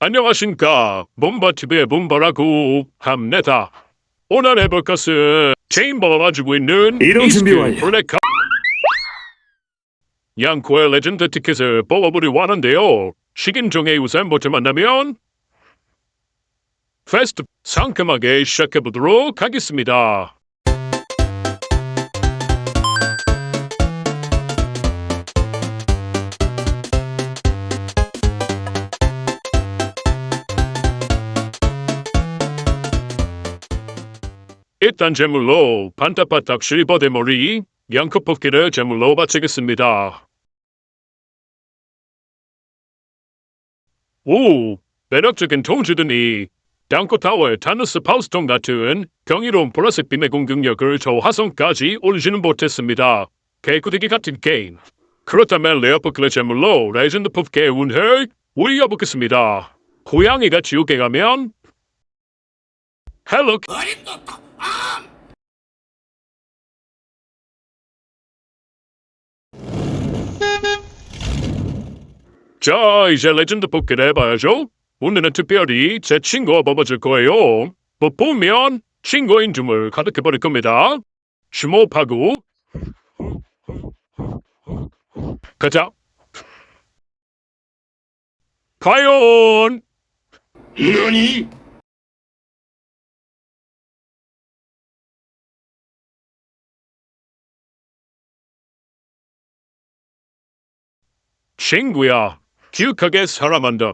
안녕하십니까. 몸바TV의 몸바라고 합니다. 오늘 해볼 것은 체인버를 가지고 있는 이동 준비 완료. 블랙카 양코의 레전드 티켓을 뽑아보려고 하는데요. 식인 중에 우선 먼저 만나면 페스트 상큼하게 시작해보도록 하겠습니다. 일단 제물로 반타바닥 실버 대머리 양코 뽑기를 제물로 바치겠습니다. 오, 매력적인 통주드니 양코 타워의 타누스 파우스톤 같은 경이로운 보라색 빛의 공격력을 저 화성까지 올리지는 못했습니다. 개구대기 같은 게임. 그렇다면 레어포클의 제물로 레전드 뽑기의 운을 올려보겠습니다. 고양이가 지옥에 가면 헬로 자, 이제 레전드 뽑기를 해봐야죠. 오늘은 특별히 제 친구가 뽑아줄 거예요. 뭐 보면 친구인 줌을 가득해버릴 겁니다. 주목하고 가자. 과연 너니? 친구야, 기억하게 사람한다.